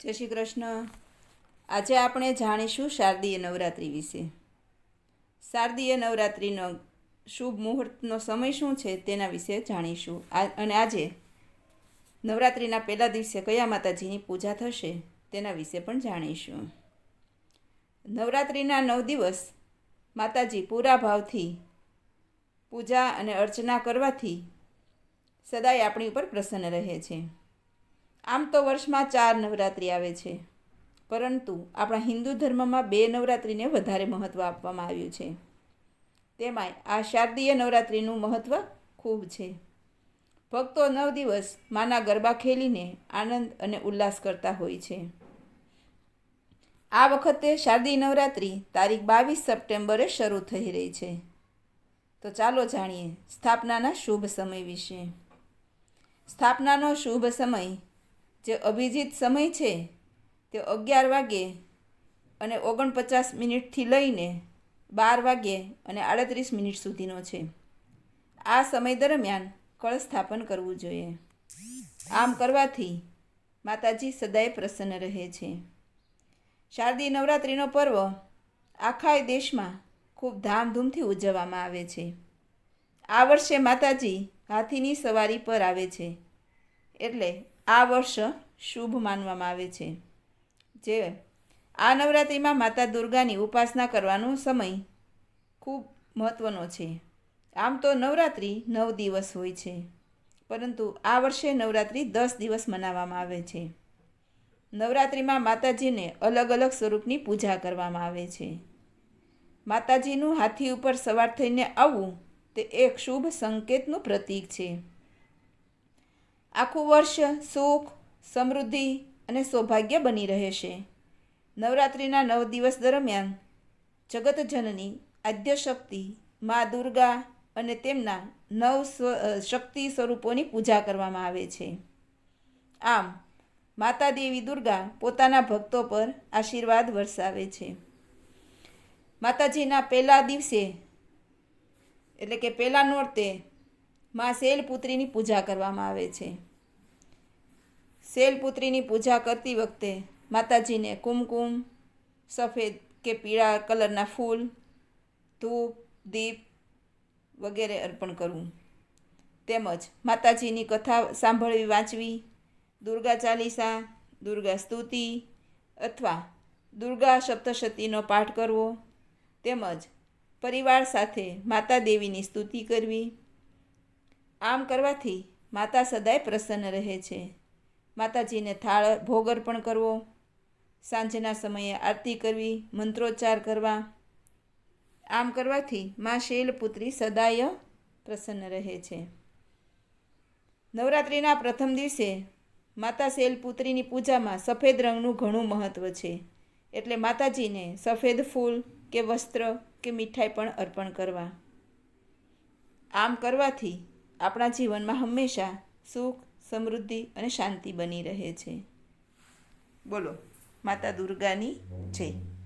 જય શ્રી કૃષ્ણ. આજે આપણે જાણીશું શારદીય નવરાત્રિ વિશે. શારદીય નવરાત્રિનો શુભ મુહૂર્તનો સમય શું છે તેના વિશે જાણીશું. અને આજે નવરાત્રિના પહેલા દિવસે કયા માતાજીની પૂજા થશે તેના વિશે પણ જાણીશું. નવરાત્રિના નવ દિવસ માતાજી પૂરા ભાવથી પૂજા અને અર્ચના કરવાથી સદાય આપણી ઉપર પ્રસન્ન રહે છે. આમ તો વર્ષમાં ચાર નવરાત્રિ આવે છે. પરંતુ આપણા હિન્દુ ધર્મમાં બે નવરાત્રિને વધારે મહત્ત્વ આપવામાં આવ્યું છે. તેમાંય આ શારદીય નવરાત્રિનું મહત્ત્વ ખૂબ છે. ભક્તો નવ દિવસ માના ગરબા ખેલીને આનંદ અને ઉલ્લાસ કરતા હોય છે. આ વખતે શારદીય નવરાત્રિ તારીખ બાવીસ સપ્ટેમ્બરે શરૂ થઈ રહી છે. તો ચાલો જાણીએ સ્થાપનાના શુભ સમય વિશે. સ્થાપનાનો શુભ સમય જે અભિજીત સમય છે તે અગિયાર વાગે અને ઓગણપચાસ મિનિટથી લઈને બાર વાગે અને આડત્રીસ મિનિટ સુધીનો છે. આ સમય દરમિયાન કળ સ્થાપન કરવું જોઈએ. આમ કરવાથી માતાજી સદાય પ્રસન્ન રહે છે. શારદીય નવરાત્રિનો પર્વ આખા દેશમાં ખૂબ ધામધૂમથી ઉજવવામાં આવે છે. આ વર્ષે માતાજી હાથીની સવારી પર આવે છે. એટલે આ વર્ષ શુભ માનવામાં આવે છે. જે આ નવરાત્રિમાં માતા દુર્ગાની ઉપાસના કરવાનો સમય ખૂબ મહત્ત્વનો છે. આમ તો નવરાત્રિ નવ દિવસ હોય છે. પરંતુ આ વર્ષે નવરાત્રિ દસ દિવસ મનાવવામાં આવે છે. નવરાત્રિમાં માતાજીને અલગ અલગ સ્વરૂપની પૂજા કરવામાં આવે છે. માતાજીનું હાથી ઉપર સવાર થઈને આવવું તે એક શુભ સંકેતનું પ્રતીક છે. આખું વર્ષ સુખ સમૃદ્ધિ અને સૌભાગ્ય બની રહેશે નવરાત્રિના નવ દિવસ દરમિયાન જગતજનની આદ્યશક્તિ મા દુર્ગા અને તેમના નવ શક્તિ સ્વરૂપોની પૂજા કરવામાં આવે છે. આમ માતા દેવી દુર્ગા પોતાના ભક્તો પર આશીર્વાદ વરસાવે છે. માતાજીના પહેલા દિવસે, એટલે કે પહેલા નોરતે મા શૈલપુત્રીની પૂજા કરવામાં આવે છે. શૈલપુત્રીની પૂજા કરતી વખતે માતાજીને કુમકુમ, સફેદ કે પીળા કલરના ફૂલ, ધૂપ, દીપ વગેરે અર્પણ કરવું. તેમજ માતાજીની કથા સાંભળવી વાંચવી, દુર્ગા ચાલીસા, દુર્ગા સ્તુતિ અથવા દુર્ગા સપ્તશતીનો પાઠ કરવો. તેમજ પરિવાર સાથે માતા દેવીની સ્તુતિ કરવી. આમ કરવાથી માતા સદાય પ્રસન્ન રહે છે. માતાજીને થાળ ભોગ અર્પણ કરવો, સાંજના સમયે આરતી કરવી, મંત્રોચ્ચાર કરવા, આમ કરવાથી મા શૈલપુત્રી સદાય પ્રસન્ન રહે છે. નવરાત્રિના પ્રથમ દિવસે માતા શૈલપુત્રીની પૂજામાં સફેદ રંગનું ઘણું મહત્ત્વ છે. એટલે માતાજીને સફેદ ફૂલ કે વસ્ત્ર કે મીઠાઈ પણ અર્પણ કરવા. આમ કરવાથી આપણા જીવનમાં હંમેશા સુખ સમૃદ્ધિ અને શાંતિ બની રહે છે. બોલો માતા દુર્ગાની જય.